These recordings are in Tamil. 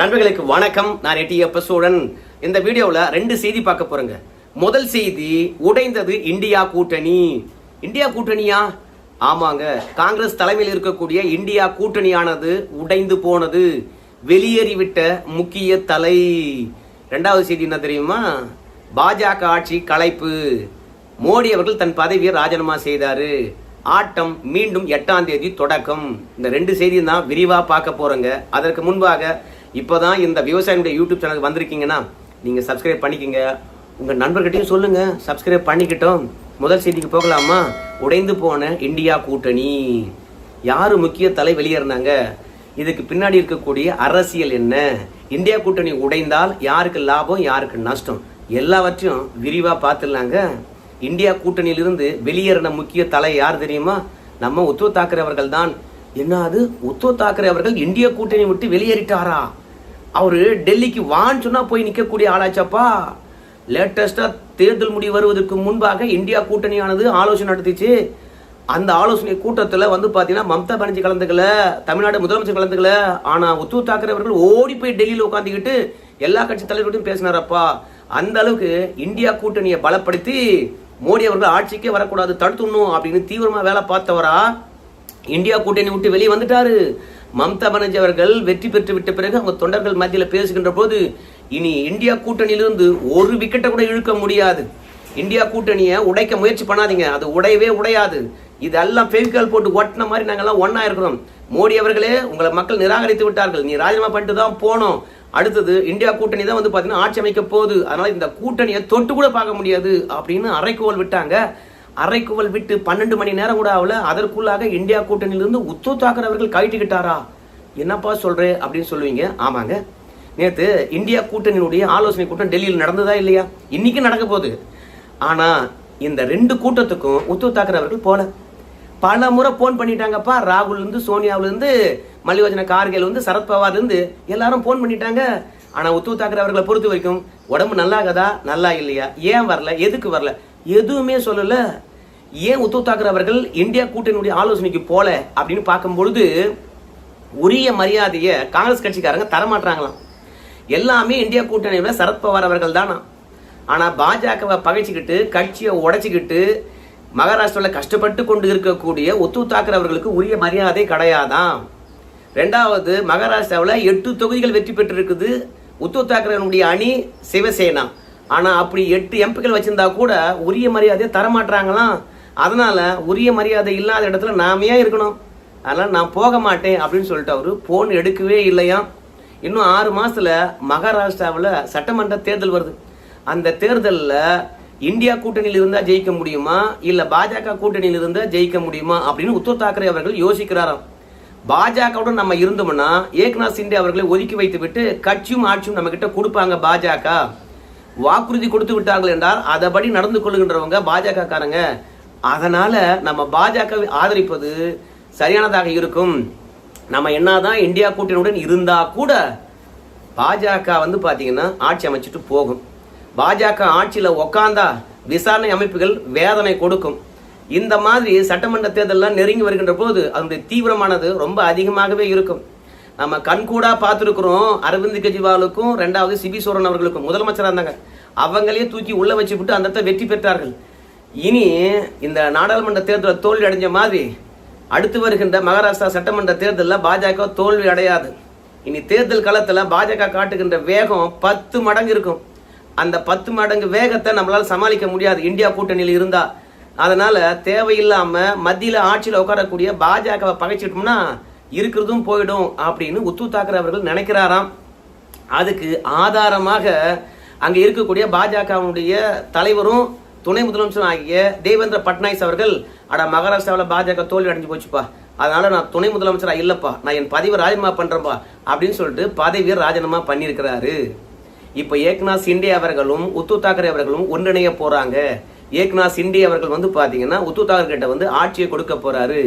நண்பர்களுக்கு வணக்கம். நான் எட்டி எப்பசோடன் இந்த வீடியோவில் ரெண்டு செய்தி பார்க்க போறேங்க. முதல் செய்தி உடைந்தது இந்தியா கூட்டணி. இந்தியா கூட்டணியா? ஆமாங்க. காங்கிரஸ் தலைமையில் இருக்கக்கூடிய இந்தியா கூட்டணியானது உடைந்து போனது. வெளியேறிவிட்ட முக்கிய தலை. ரெண்டாவது செய்தி என்ன தெரியுமா? பாஜக ஆட்சி கலைப்பு மோடி அவர்கள் தன் பதவியை ராஜினாமா செய்தாரு. ஆட்டம் மீண்டும் எட்டாம் தேதி தொடக்கம். இந்த ரெண்டு செய்தியும் தான் விரிவாக பார்க்க போறோங்க. அதற்கு முன்பாக இப்போ தான் இந்த விவசாயினுடைய யூடியூப் சேனலுக்கு வந்திருக்கீங்கன்னா நீங்கள் சப்ஸ்கிரைப் பண்ணிக்கங்க. உங்கள் நண்பர்கிட்டயும் சொல்லுங்கள் சப்ஸ்கிரைப் பண்ணிக்கிட்டோம். முதல் செய்திக்கு போகலாமா? உடைந்து போன இந்தியா கூட்டணி. யார் முக்கிய தலை வெளியேறினாங்க இதுக்கு பின்னாடி இருக்கக்கூடிய அரசியல் என்ன? இந்தியா கூட்டணி உடைந்தால் யாருக்கு லாபம் யாருக்கு நஷ்டம்? எல்லாவற்றையும் விரிவாக பார்த்துடலாங்க. இந்தியா கூட்டணியிலிருந்து வெளியேறின முக்கிய தலை யார் தெரியுமா? நம்ம உத்தவ் தாக்கரே அவர்கள் தான் என்ன அது உத்தவ் தாக்கரே அவர்கள் இந்திய கூட்டணி விட்டு வெளியேறிட்டாரா? அவர் டெல்லிக்கு வான்னு சொன்னா போய் நிற்கக்கூடிய ஆளாச்சப்பா? லேட்டஸ்டா தேர்தல் முடிவு வருவதற்கு முன்பாக இந்தியா கூட்டணியானது ஆலோசனை நடத்திச்சு. அந்த ஆலோசனை கூட்டத்தில் வந்து பார்த்தீங்கன்னா மம்தா பானர்ஜி கலந்துக்கல தமிழ்நாடு முதலமைச்சர் கலந்துக்கல. ஆனால் உத்தவ் தாக்கரே அவர்கள் ஓடி போய் டெல்லியில் உட்காந்துக்கிட்டு எல்லா கட்சி தலைவர்களையும் பேசினாரப்பா. அந்த அளவுக்கு இந்தியா கூட்டணியை பலப்படுத்தி மோடி அவர்கள் ஆட்சிக்கே வரக்கூடாது தடுத்துடணும் அப்படின்னு தீவிரமாக வேலை பார்த்தவரா இந்தியா கூட்டணி விட்டு வெளியே வந்துட்டாரு. மம்தா பானர்ஜி அவர்கள் வெற்றி பெற்று விட்ட பிறகு அவங்க தொண்டர்கள் மத்தியில் பேசுகின்ற போது இனி இந்தியா கூட்டணியிலிருந்து ஒரு விக்கெட்டை கூட இழுக்க முடியாது. இந்தியா கூட்டணியை உடைக்க முயற்சி பண்ணாதீங்க. அது உடையவே உடையாது. இதெல்லாம் ஃபெவிகால் போட்டு ஒட்டின மாதிரி நாங்கெல்லாம் ஒன்றா இருக்கிறோம். மோடி அவர்களே உங்களை மக்கள் நிராகரித்து விட்டார்கள். நீ ராஜினாமா பண்ணிட்டு தான் போனோம். அடுத்தது இந்தியா கூட்டணி தான் வந்து பார்த்தீங்கன்னா ஆட்சி அமைக்க போகுது. அதனால் இந்த கூட்டணியை தொட்டு கூட பார்க்க முடியாது அப்படின்னு அரைக்கோல் விட்டாங்க. அரைக்குவல் விட்டு பன்னெண்டு மணி நேரம் கூட ஆகல. அதற்குள்ளாக இந்தியா கூட்டணியிலிருந்து உத்தவ் தாக்கர் அவர்கள் கழட்டிக்கிட்டாரா என்னப்பா சொல்றே? அப்படின்னு சொல்லுவீங்க. ஆமாங்க. நேத்து இந்தியா கூட்டணியினுடைய ஆலோசனை கூட்டம் டெல்லியில் நடந்ததா இல்லையா? இன்னைக்கு நடக்க போகுது. ஆனா இந்த ரெண்டு கூட்டத்துக்கும் உத்தவ் தாக்கரே அவர்கள் போல. பல முறை போன் பண்ணிட்டாங்கப்பா. ராகுல் இருந்து சோனியாவுல இருந்து மல்லிகார்ஜுன கார்கேல் இருந்து சரத்பவார்ல இருந்து எல்லாரும் போன் பண்ணிட்டாங்க. ஆனா உத்தவ் தாக்கரே அவர்களை பொறுத்த வரைக்கும் உடம்பு நல்லாகதா? நல்லா இல்லையா? ஏன் வரல? எதுக்கு வரல? எதுவுமே சொல்லலை. ஏன் உத்தவ் தாக்கரே அவர்கள் இந்தியா கூட்டணியுடைய ஆலோசனைக்கு போல அப்படின்னு பார்க்கும்பொழுது உரிய மரியாதையை காங்கிரஸ் கட்சிக்காரங்க தரமாட்டாங்களாம் எல்லாமே இந்தியா கூட்டணியில் சரத்பவார் அவர்கள் தானா? ஆனால் பாஜகவை பகைச்சிக்கிட்டு கட்சியை உடைச்சிக்கிட்டு மகாராஷ்டிராவில் கஷ்டப்பட்டு கொண்டு இருக்கக்கூடிய உத்தவ் தாக்கரே அவர்களுக்கு உரிய மரியாதை கிடையாதான் ரெண்டாவது மகாராஷ்டிராவில் எட்டு தொகுதிகள் வெற்றி பெற்றிருக்குது. உத்தவ் தாக்கரனுடைய அணி சிவசேனா. ஆனால் அப்படி எட்டு எம்பிக்கள் வச்சிருந்தா கூட உரிய மரியாதையை தரமாட்டுறாங்களாம் அதனால் உரிய மரியாதை இல்லாத இடத்துல நாமையே இருக்கணும்? அதனால் நான் போக மாட்டேன் அப்படின்னு சொல்லிட்டு அவர் போன் எடுக்கவே இல்லையாம். இன்னும் ஆறு மாதத்தில் மகாராஷ்டிராவில் சட்டமன்ற தேர்தல் வருது. அந்த தேர்தலில் இந்தியா கூட்டணியில் இருந்தால் ஜெயிக்க முடியுமா? இல்லை பாஜக கூட்டணியில் இருந்தால் ஜெயிக்க முடியுமா? அப்படின்னு உத்தவ் தாக்கரே அவர்கள் யோசிக்கிறாராம். பாஜகவுடன் நம்ம இருந்தோம்னா ஏக்நாத் சிண்டே அவர்களை ஒதுக்கி வைத்து விட்டு கட்சியும் ஆட்சியும் நம்மக்கிட்ட கொடுப்பாங்க பாஜக. வாக்குறுதி கொடுத்து விட்டார்கள் என்றால் அதபடி நடந்து கொள்கின்றவங்க பாஜக காரங்க. அதனால நம்ம பாஜகவை ஆதரிப்பது சரியானதாக இருக்கும். நம்ம என்னதான் இந்தியா கூட்டணியுடன் இருந்தா கூட பாஜக வந்து பாத்தீங்கன்னா ஆட்சி அமைச்சிட்டு போகும். பாஜக ஆட்சியில உக்காந்தா விசாரணை அமைப்புகள் வேதனை கொடுக்கும். இந்த மாதிரி சட்டமன்ற தேர்தலெல்லாம் நெருங்கி வருகின்ற போது அதனுடைய தீவிரமானது ரொம்ப அதிகமாகவே இருக்கும். நம்ம கண்கூடா பார்த்துருக்குறோம் அரவிந்த் கெஜ்ரிவாலுக்கும் ரெண்டாவது சிபி சோரன் அவர்களுக்கும். முதலமைச்சராக இருந்தாங்க. அவங்களையே தூக்கி உள்ளே வச்சு விட்டு அந்த இடத்த வெற்றி பெற்றார்கள். இனி இந்த நாடாளுமன்ற தேர்தலில் தோல்வி அடைஞ்ச மாதிரி அடுத்து வருகின்ற மகாராஷ்டிரா சட்டமன்ற தேர்தலில் பாஜக தோல்வி அடையாது. இனி தேர்தல் காலத்தில் பாஜக காட்டுகின்ற வேகம் பத்து மடங்கு இருக்கும். அந்த பத்து மடங்கு வேகத்தை நம்மளால் சமாளிக்க முடியாது. இந்தியா கூட்டணியில் இருந்தால் அதனால் தேவையில்லாமல் மத்தியில் ஆட்சியில் உட்காரக்கூடிய பாஜகவை பகைச்சிட்டோம்னா இருக்கிறதும் போயிடும் அப்படின்னு உத்து தாக்கரே அவர்கள் நினைக்கிறாராம். அதுக்கு ஆதாரமாக அங்கே இருக்கக்கூடிய பாஜகவுடைய தலைவரும் துணை முதலமைச்சரும் ஆகிய தேவேந்திர பட்னாயிஸ் அவர்கள் அட மகாராஷ்டிராவில் பாஜக தோல்வி அடைஞ்சு போச்சுப்பா. அதனால நான் துணை முதலமைச்சராக இல்லைப்பா. நான் என் பதவி ராஜினாமா பண்றேன்ப்பா அப்படின்னு சொல்லிட்டு பதவியை ராஜினாமா பண்ணியிருக்கிறாரு. இப்போ ஏக்நாத் சிண்டே அவர்களும் உத்து தாக்கரே அவர்களும் ஒன்றிணைய போகிறாங்க ஏக்நாத் சிண்டே அவர்கள் வந்து பார்த்தீங்கன்னா உத்து தாக்கர் கிட்ட வந்து ஆட்சியை கொடுக்க போகிறாரு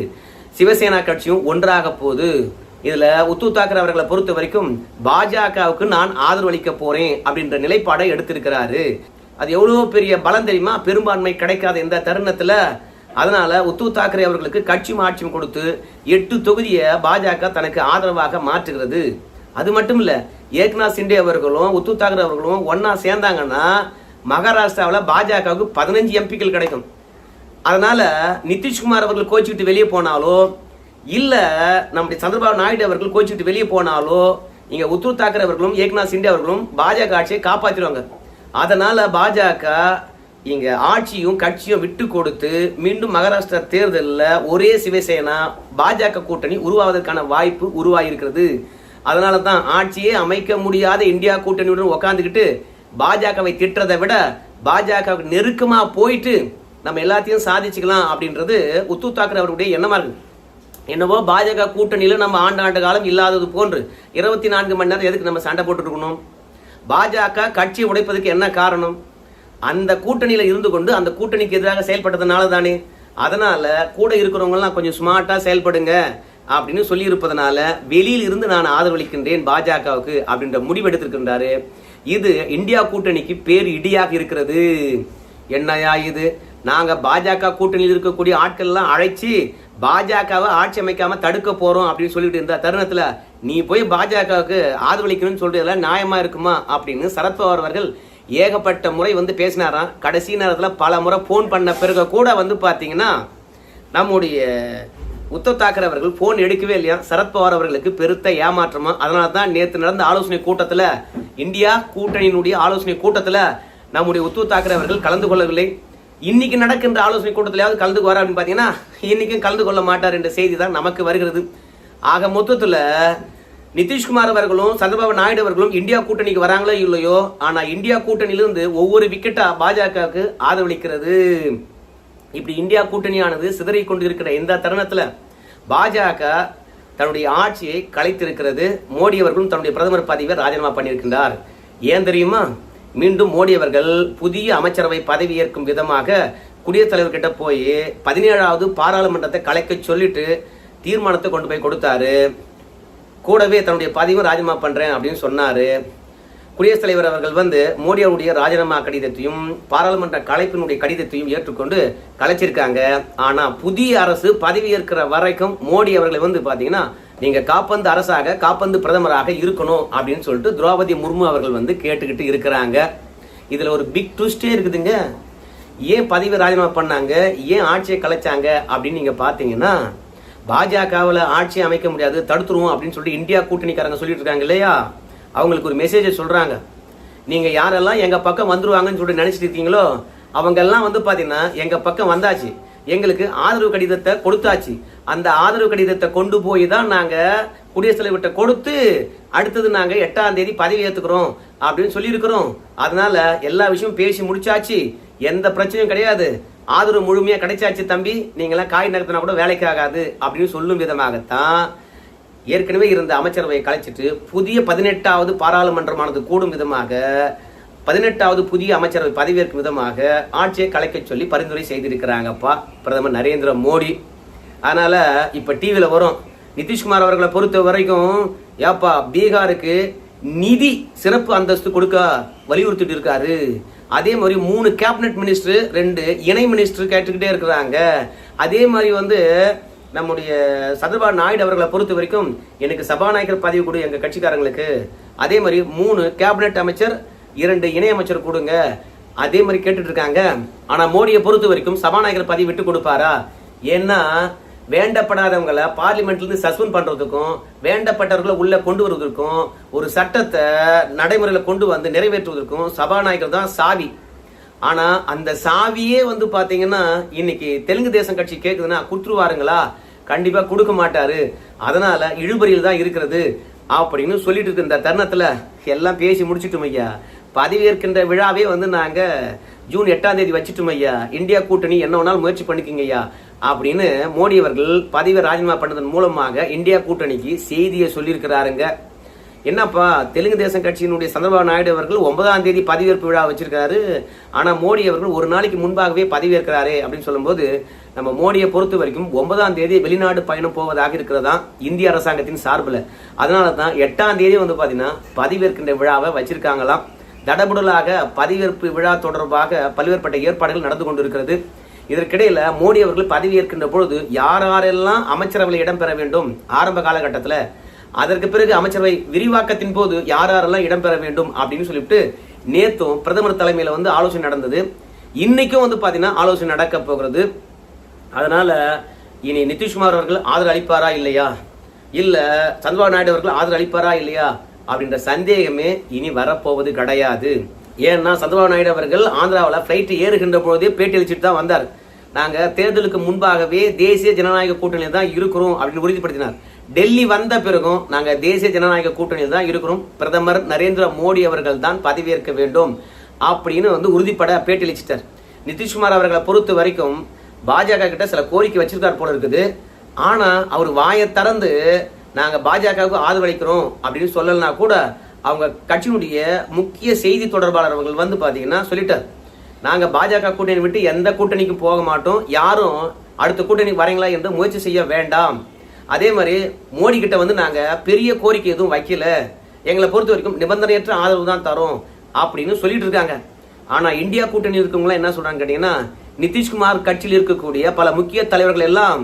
சிவசேனா கட்சியும் ஒன்றாக போகுது. இதுல உத்து தாக்கரே அவர்களை பொறுத்த வரைக்கும் பாஜகவுக்கு நான் ஆதரவு அளிக்க போறேன் அப்படின்ற நிலைப்பாடை எடுத்திருக்கிறாரு. அது எவ்வளவு பெரிய பலம் தெரியுமா? பெரும்பான்மை கிடைக்காத இந்த தருணத்துல. அதனால உத்தவ் தாக்கரே அவர்களுக்கு கட்சியும் ஆட்சியும் கொடுத்து எட்டு தொகுதியை பாஜக தனக்கு ஆதரவாக மாற்றுகிறது. அது மட்டும் இல்ல ஏக்நாத் சிண்டே அவர்களும் உத்து தாக்கரே அவர்களும் ஒன்னா சேர்ந்தாங்கன்னா மகாராஷ்டிராவில் பாஜகவுக்கு பதினஞ்சு எம்பிக்கள் கிடைக்கும். அதனால நிதிஷ்குமார் அவர்கள் கோச்சிக்கிட்டு வெளியே போனாலோ இல்ல நம்முடைய சந்திரபாபு நாயுடு அவர்கள் கோச்சிக்கிட்டு வெளியே போனாலோ இங்க உத்தவ் தாக்கரே அவர்களும் ஏக்நாத் சிண்டே அவர்களும் பாஜக ஆட்சியை காப்பாற்றிடுவாங்க அதனால பாஜக இங்க ஆட்சியும் கட்சியும் விட்டு கொடுத்து மீண்டும் மகாராஷ்டிரா தேர்தலில் ஒரே சிவசேனா பாஜக கூட்டணி உருவாவதற்கான வாய்ப்பு உருவாகியிருக்கிறது அதனால தான் ஆட்சியே அமைக்க முடியாத இந்தியா கூட்டணியுடன் உட்காந்துக்கிட்டு பாஜகவை திட்டுறதை விட பாஜக நெருக்கமாக போயிட்டு நம்ம எல்லாத்தையும் சாதிச்சுக்கலாம் அப்படின்றது உத்து தாக்கரே அவருடைய எண்ணமாக இருக்கு. என்னவோ பாஜக கூட்டணியில் நம்ம ஆண்டு ஆண்டு காலம் இல்லாதது போன்று இருபத்தி நான்கு மணி நேரம் எதுக்கு நம்ம சண்டை போட்டுருக்கணும் பாஜக கட்சி உடைப்பதற்கு என்ன காரணம்? அந்த கூட்டணியில் இருந்து கொண்டு அந்த கூட்டணிக்கு எதிராக செயல்பட்டதுனால தானே. அதனால கூட இருக்கிறவங்கலாம் கொஞ்சம் ஸ்மார்ட்டாக செயல்படுங்க அப்படின்னு சொல்லியிருப்பதனால வெளியில் இருந்து நான் ஆதரவளிக்கின்றேன் பாஜகவுக்கு அப்படின்ற முடிவு எடுத்திருக்கின்றாரு. இது இந்தியா கூட்டணிக்கு பேர் இடியாக இருக்கிறது. என்னையா இது? நாங்கள் பாஜக கூட்டணியில் இருக்கக்கூடிய ஆட்கள்லாம் அழைச்சி பாஜகவை ஆட்சி அமைக்காமல் தடுக்க போகிறோம் அப்படின்னு சொல்லிட்டு இருந்த தருணத்தில் நீ போய் பாஜகவுக்கு ஆதரவளிக்கணும்னு சொல்றதெல்லாம் நியாயமாக இருக்குமா? அப்படின்னு சரத்பவார் அவர்கள் ஏகப்பட்ட முறை வந்து பேசினாராம். கடைசி நேரத்தில் பல முறை ஃபோன் பண்ண பிறகு கூட வந்து பார்த்தீங்கன்னா நம்முடைய உத்தவ் தாக்கரே அவர்கள் ஃபோன் எடுக்கவே இல்லையா? சரத்பவார் அவர்களுக்கு பெருத்த ஏமாற்றமா? அதனால தான் நேற்று நடந்த ஆலோசனை கூட்டத்தில் இந்தியா கூட்டணியினுடைய ஆலோசனை கூட்டத்தில் நம்முடைய உத்தவ் தாக்கரே அவர்கள் கலந்து கொள்ளவில்லை. இன்னைக்கு நடக்கின்ற ஆலோசனை கூட்டத்திலாவது கலந்து வர அப்படின்னு பார்த்தீங்கன்னா இன்னைக்கும் கலந்து கொள்ள மாட்டார் என்ற செய்தி தான் நமக்கு வருகிறது. ஆக மொத்தத்தில் நிதிஷ்குமார் அவர்களும் சந்திரபாபு நாயுடு அவர்களும் இந்தியா கூட்டணிக்கு வராங்களோ இல்லையோ ஆனால் இந்தியா கூட்டணியிலிருந்து ஒவ்வொரு விக்கெட்டா பாஜகவுக்கு ஆதரவளிக்கிறது. இப்படி இந்தியா கூட்டணியானது சிதறிக் கொண்டிருக்கிற இந்த தருணத்தில் பாஜக தன்னுடைய ஆட்சியை கலைத்திருக்கிறது. மோடி அவர்களும் தன்னுடைய பிரதமர் பதவியை ராஜினாமா பண்ணியிருக்கின்றார். ஏன் தெரியுமா? மீண்டும் மோடி அவர்கள் புதிய அமைச்சரவை பதவி ஏற்கும் விதமாக குடியரசுத் தலைவர்கிட்ட போய் பதினேழாவது பாராளுமன்றத்தை கலைக்க சொல்லிட்டு தீர்மானத்தை கொண்டு போய் கொடுத்தாரு. கூடவே தன்னுடைய பதவியும் ராஜினாமா பண்றேன் அப்படின்னு சொன்னாரு. குடியரசுத் தலைவர் அவர்கள் வந்து மோடி அவருடைய ராஜினாமா கடிதத்தையும் பாராளுமன்ற கலைப்பினுடைய கடிதத்தையும் ஏற்றுக்கொண்டு கலைச்சிருக்காங்க. ஆனா புதிய அரசு பதவி ஏற்கிற வரைக்கும் மோடி அவர்களை வந்து பாத்தீங்கன்னா நீங்க காப்பந்து அரசாக காப்பந்து பிரதமராக இருக்கணும் அப்படின்னு சொல்லிட்டு திரௌபதி முர்மு அவர்கள் வந்து கேட்டுக்கிட்டு இருக்கிறாங்க. இதுல ஒரு பிக் ட்விஸ்டே இருக்குதுங்க. ஏன் பதவி ராஜினாமா பண்ணாங்க? ஏன் ஆட்சியை கலைச்சாங்க? அப்படின்னு நீங்க பாத்தீங்கன்னா பாஜகவில் ஆட்சி அமைக்க முடியாது தடுத்துருவோம் அப்படின்னு சொல்லிட்டு இந்தியா கூட்டணிக்காரங்க சொல்லிட்டு இருக்காங்க இல்லையா? அவங்களுக்கு ஒரு மெசேஜை சொல்றாங்க. நீங்க யாரெல்லாம் எங்க பக்கம் வந்துருவாங்கன்னு சொல்லிட்டு நினைச்சிட்டு இருக்கீங்களோ அவங்க எல்லாம் வந்து பாத்தீங்கன்னா எங்க பக்கம் வந்தாச்சு. எங்களுக்கு ஆதரவு கடிதத்தை கொடுத்தாச்சு. அந்த ஆதரவு கடிதத்தை கொண்டு போய் தான் நாங்கள் குடியரசுத் தலைவர்கிட்ட கொடுத்து அடுத்தது நாங்கள் எட்டாம் தேதி பதவி ஏற்றுக்கிறோம் அப்படின்னு சொல்லியிருக்கிறோம். அதனால எல்லா விஷயமும் பேசி முடிச்சாச்சு. எந்த பிரச்சனையும் கிடையாது. ஆதரவு முழுமையாக கிடைச்சாச்சு தம்பி. நீங்களாம் காய் நகர்த்தினா கூட வேலைக்கு ஆகாது அப்படின்னு சொல்லும் விதமாகத்தான் ஏற்கனவே இருந்த அமைச்சரவையை கலைச்சிட்டு புதிய பதினெட்டாவது பாராளுமன்றமானது கூடும் விதமாக பதினெட்டாவது புதிய அமைச்சரவை பதவியேற்கும் விதமாக ஆட்சியை கலைக்க சொல்லி பரிந்துரை செய்திருக்கிறாங்கப்பா பிரதமர் நரேந்திர மோடி. அதனால் இப்போ டிவியில் வரும். நிதிஷ்குமார் அவர்களை பொறுத்த வரைக்கும் ஏப்பா பீகாருக்கு நிதி சிறப்பு அந்தஸ்து கொடுக்க வலியுறுத்திட்டு இருக்காரு. அதே மாதிரி மூணு கேபினெட் மினிஸ்டர் ரெண்டு இணை மினிஸ்டர் கேட்டுக்கிட்டே இருக்கிறாங்க. அதே மாதிரி வந்து நம்முடைய சந்திரபாபு நாயுடு அவர்களை பொறுத்த வரைக்கும் எனக்கு சபாநாயகர் பதவி கொடு எங்கள் கட்சிக்காரங்களுக்கு. அதே மாதிரி மூணு கேபினெட் அமைச்சர் இரண்டு இணையமைச்சர் கொடுங்க. அதே மாதிரி கேட்டுட்டு இருக்காங்க ஆனால் மோடியை பொறுத்த வரைக்கும் சபாநாயகர் பதவி விட்டு கொடுப்பாரா? ஏன்னா வேண்டப்படாதவங்களை பார்லிமெண்ட்லேருந்து சஸ்பெண்ட் பண்ணுறதுக்கும் வேண்டப்பட்டவர்களை உள்ளே கொண்டு வருவதற்கும் ஒரு சட்டத்தை நடைமுறையில் கொண்டு வந்து நிறைவேற்றுவதற்கும் சபாநாயகர் தான் சாவி. ஆனால் அந்த சாவியே வந்து பார்த்தீங்கன்னா இன்னைக்கு தெலுங்கு தேசம் கட்சி கேட்குதுன்னா கொடுத்துருவாருங்களா கண்டிப்பாக கொடுக்க மாட்டாரு. அதனால் இழுபறியில் தான் இருக்கிறது. அப்படின்னு சொல்லிட்டு இருக்க இந்த தருணத்தில் எல்லாம் பேசி முடிச்சுட்டோம் ஐயா. பதவியேற்கின்ற விழாவே வந்து நாங்கள் ஜூன் எட்டாம் தேதி வச்சுட்டோம் ஐயா. இந்தியா கூட்டணி என்ன வேணாலும் முயற்சி பண்ணிக்கங்க ஐயா அப்படின்னு மோடி அவர்கள் பதவியை ராஜினாமா பண்ணதன் மூலமாக இந்தியா கூட்டணிக்கு செய்தியை சொல்லியிருக்கிறாருங்க. என்னப்பா தெலுங்கு தேசம் கட்சியினுடைய சந்திரபாபு நாயுடு அவர்கள் ஒன்பதாம் தேதி பதவியேற்பு விழா வச்சிருக்காரு. ஆனால் மோடி அவர்கள் ஒரு நாளைக்கு முன்பாகவே பதவியேற்கிறாரே அப்படின்னு சொல்லும்போது நம்ம மோடியை பொறுத்த வரைக்கும் ஒன்பதாம் தேதி வெளிநாடு பயணம் போவதாக இருக்கிறதா இந்திய அரசாங்கத்தின் சார்பில். அதனால தான் எட்டாம் தேதி வந்து பார்த்தீங்கன்னா பதவியேற்கின்ற விழாவை வச்சிருக்காங்களாம். தடபுடலாக பதவியேற்பு விழா தொடர்பாக பல்வேறுபட்ட ஏற்பாடுகள் நடந்து கொண்டிருக்கிறது. இதற்கிடையில் மோடி அவர்கள் பதவியேற்கின்ற பொழுது யார் யாரெல்லாம் அமைச்சரவையில் இடம்பெற வேண்டும் ஆரம்ப காலகட்டத்தில் அதற்கு பிறகு அமைச்சரவை விரிவாக்கத்தின் போது யார் யாரெல்லாம் இடம்பெற வேண்டும் அப்படின்னு சொல்லிட்டு நேற்றும் பிரதமர் தலைமையில் வந்து ஆலோசனை நடந்தது. இன்னைக்கும் வந்து பார்த்தீங்கன்னா ஆலோசனை நடக்க போகிறது. அதனால இனி நிதிஷ்குமார் அவர்கள் ஆதரவு அளிப்பாரா இல்லையா? இல்லை சந்திரபாபு நாயுடு அவர்கள் ஆதரவு அளிப்பாரா இல்லையா? அப்படின்ற சந்தேகமே இனி வரப்போவது கிடையாது. ஏன்னா சந்திரபாபு நாயுடு அவர்கள் ஆந்திராவில் ஃப்ளைட்டு ஏறுகின்ற பொழுதே பேட்டி அளிச்சுட்டு தான் வந்தார். நாங்கள் தேர்தலுக்கு முன்பாகவே தேசிய ஜனநாயக கூட்டணியில் தான் இருக்கிறோம் அப்படின்னு உறுதிப்படுத்தினார். டெல்லி வந்த பிறகும் நாங்கள் தேசிய ஜனநாயக கூட்டணியில் தான் இருக்கிறோம். பிரதமர் நரேந்திர மோடி அவர்கள் தான் பதவியேற்க வேண்டும் அப்படின்னு வந்து உறுதிப்பட பேட்டி அளிச்சிட்டார். நிதிஷ்குமார் அவர்களை பொறுத்த வரைக்கும் பாஜக கிட்ட சில கோரிக்கை வச்சிருக்கார் போல இருக்குது. ஆனால் அவர் வாயை திறந்து நாங்கள் பாஜகவுக்கு ஆதரவளிக்கிறோம் அப்படின்னு சொல்லலைனா கூட அவங்க கட்சியினுடைய முக்கிய செய்தி தொடர்பாளர் அவர்கள் வந்து பார்த்தீங்கன்னா சொல்லிட்டார். நாங்கள் பாஜக கூட்டணி விட்டு எந்த கூட்டணிக்கும் போக மாட்டோம். யாரும் அடுத்த கூட்டணிக்கு வரீங்களா என்று முயற்சி செய்ய வேண்டாம். அதே மாதிரி மோடி கிட்ட வந்து நாங்கள் பெரிய கோரிக்கை எதுவும் வைக்கல. எங்களை பொறுத்த வரைக்கும் நிபந்தனையற்ற ஆதரவு தான் தரோம் அப்படின்னு சொல்லிட்டு இருக்காங்க. ஆனால் இந்தியா கூட்டணி இருக்கவங்களாம் என்ன சொல்கிறாங்கன்னு கேட்டிங்கன்னா நிதிஷ்குமார் கட்சியில் இருக்கக்கூடிய பல முக்கிய தலைவர்கள் எல்லாம்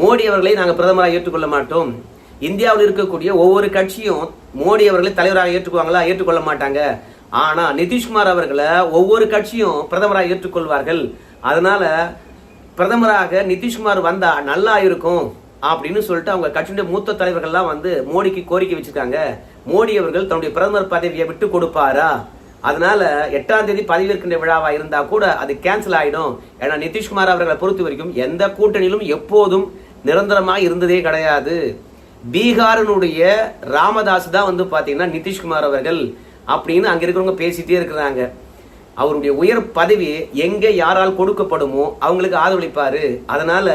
மோடி அவர்களை நாங்கள் பிரதமராக ஏற்றுக்கொள்ள மாட்டோம். இந்தியாவில் இருக்கக்கூடிய ஒவ்வொரு கட்சியும் மோடி அவர்களை தலைவராக ஏற்றுக்குவாங்களா? ஏற்றுக்கொள்ள மாட்டாங்க. ஆனால் நிதிஷ்குமார் அவர்களை ஒவ்வொரு கட்சியும் பிரதமராக ஏற்றுக்கொள்வார்கள். அதனால பிரதமராக நிதிஷ்குமார் வந்தா நல்லா இருக்கும் அப்படின்னு சொல்லிட்டு அவங்க கட்சியுடைய மூத்த தலைவர்கள்லாம் வந்து மோடிக்கு கோரிக்கை வச்சிருக்காங்க. மோடி அவர்கள் தன்னுடைய பிரதமர் பதவியை விட்டு கொடுப்பாரா? அதனால எட்டாம் தேதி பதவியேற்கின்ற விழாவா இருந்தா கூட அது கேன்சல் ஆயிடும். ஏன்னா நிதிஷ்குமார் அவர்களை பொறுத்த வரைக்கும் எந்த கூட்டணியிலும் எப்போதும் நிரந்தரமாக இருந்ததே கிடையாது. பீகாரினுடைய ராமதாஸ் தான் வந்து பார்த்தீங்கன்னா நிதிஷ்குமார் அவர்கள் அப்படின்னு அங்கே இருக்கிறவங்க பேசிட்டே இருக்கிறாங்க. அவருடைய உயர் பதவி எங்கே யாரால் கொடுக்கப்படுமோ அவங்களுக்கு ஆதரவளிப்பார். அதனால்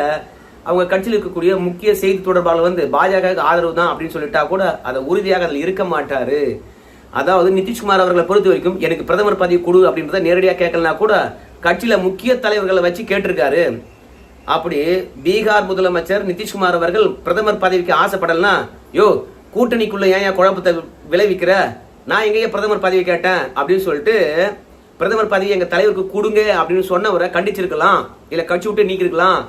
அவங்க கட்சியில் இருக்கக்கூடிய முக்கிய செய்தி தொடர்பாளர் வந்து பாஜக ஆதரவு தான் அப்படின்னு சொல்லிட்டா கூட அதை உறுதியாக அதில் இருக்க மாட்டார். அதாவது நிதிஷ்குமார் அவர்களை பொறுத்த வரைக்கும் எனக்கு பிரதமர் பதவி கொடு அப்படின்றத நேரடியாக கேட்கலனா கூட கட்சியில் முக்கிய தலைவர்களை வச்சு கேட்டிருக்காரு. அப்படி பீகார் முதலமைச்சர் நிதிஷ்குமார் அவர்கள் பிரதமர் பதவிக்கு ஆசைப்படலனா? யோ கூட்டணிக்குள்ள ஏன் ஏன் குழப்பத்தை விளைவிக்கிற? நான் எங்கேயே பிரதமர் பதவி கேட்டேன் அப்படின்னு சொல்லிட்டு பிரதமர் பதவி எங்க தலைவருக்கு கொடுங்க அப்படின்னு சொன்னவரை கண்டிச்சிருக்கலாம். இல்ல கட்சி விட்டு நீக்கிருக்கலாம்.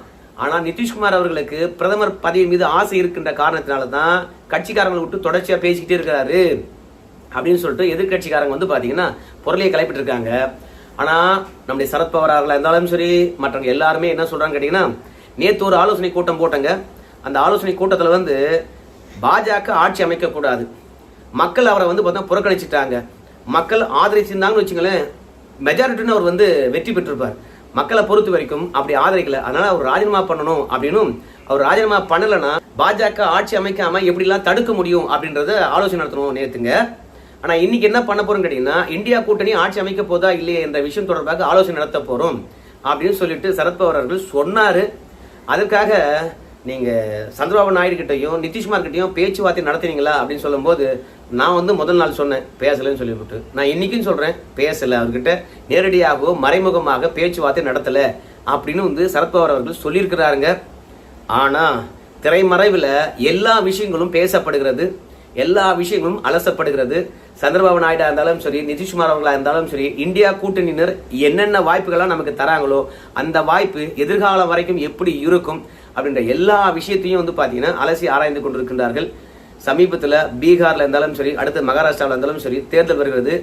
ஆனா நிதிஷ்குமார் அவர்களுக்கு பிரதமர் பதவி மீது ஆசை இருக்கின்ற காரணத்தினால தான் கட்சிக்காரங்களை விட்டு தொடர்ச்சியா பேசிக்கிட்டே இருக்கிறாரு. அப்படின்னு சொல்லிட்டு எதிர்கட்சிக்காரங்க வந்து பாத்தீங்கன்னா பொருளையை கிளப்பிட்டு இருக்காங்க ஆனா நம்முடைய சரத்பவார் இருந்தாலும் சரி மற்றவங்க எல்லாருமே என்ன சொல்கிறாங்க கேட்டீங்கன்னா நேத்து ஒரு ஆலோசனை கூட்டம் போட்டங்க. அந்த ஆலோசனை கூட்டத்துல வந்து பாஜக ஆட்சி அமைக்க கூடாது மக்கள் அவரை வந்து பார்த்தா புறக்கணிச்சிட்டாங்க. மக்கள் ஆதரிச்சிருந்தாங்கன்னு வச்சுங்களேன் மெஜாரிட்டின்னு அவர் வந்து வெற்றி பெற்றிருப்பார். மக்களை பொறுத்த வரைக்கும் அப்படி ஆதரிக்கல. அதனால அவர் ராஜினாமா பண்ணணும் அப்படின்னும் அவர் ராஜினாமா பண்ணலைன்னா பாஜக ஆட்சி அமைக்காம எப்படிலாம் தடுக்க முடியும் அப்படின்றத ஆலோசனை நடத்தணும் நேத்துங்க. ஆனால் இன்னைக்கு என்ன பண்ண போறோம் கேட்டீங்கன்னா இந்தியா கூட்டணி ஆட்சி அமைக்க போதா இல்லையா என்ற விஷயம் தொடர்பாக ஆலோசனை நடத்த போறோம் அப்படின்னு சொல்லிட்டு சரத்பவார் அவர்கள் சொன்னார். அதற்காக நீங்கள் சந்திரபாபு நாயுடு கிட்டையும் நிதிஷ்குமார் கிட்டையும் பேச்சுவார்த்தை நடத்தினீங்களா அப்படின்னு சொல்லும்போது நான் வந்து முதல் நாள் சொன்னேன் பேசலைன்னு சொல்லிவிட்டு. நான் இன்னைக்கும் சொல்கிறேன் பேசலை. அவர்கிட்ட நேரடியாகவோ மறைமுகமாக பேச்சுவார்த்தை நடத்தலை அப்படின்னு வந்து சரத்பவார் அவர்கள் சொல்லியிருக்கிறாருங்க. ஆனால் திரைமறைவில் எல்லா விஷயங்களும் பேசப்படுகிறது எல்லா விஷயங்களும் அலசப்படுகிறது. சந்திரபாபு நாயுடா இருந்தாலும் சரி நிதிஷ்குமார் அவர்களாக இருந்தாலும் சரி இந்தியா கூட்டணியினர் என்னென்ன வாய்ப்புகள்லாம் நமக்கு தராங்களோ அந்த வாய்ப்பு எதிர்காலம் வரைக்கும் எப்படி இருக்கும் அப்படின்ற எல்லா விஷயத்தையும் வந்து பார்த்தீங்கன்னா அலசி ஆராய்ந்து கொண்டிருக்கின்றார்கள். சமீபத்தில் பீகாரில் இருந்தாலும் சரி அடுத்து மகாராஷ்டிராவில் இருந்தாலும் சரி தேர்தல் வருகிறது.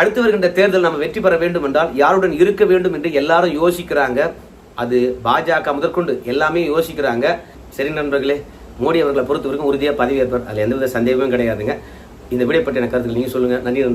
அடுத்து வருகின்ற தேர்தல் நம்ம வெற்றி பெற வேண்டும் என்றால் யாருடன் இருக்க வேண்டும் என்று எல்லாரும் யோசிக்கிறாங்க. அது பாஜக முதற்கொண்டு எல்லாமே யோசிக்கிறாங்க. சரி நண்பர்களே மோடி அவர்களை பொறுத்த வரைக்கும் உறுதியாக பதவியேற்பார் அதில் எந்தவித சந்தேகமும் கிடையாதுங்க. இந்த வீடியோ பற்றின கருத்துக்கள் நீங்கள் சொல்லுங்கள் நன்றி.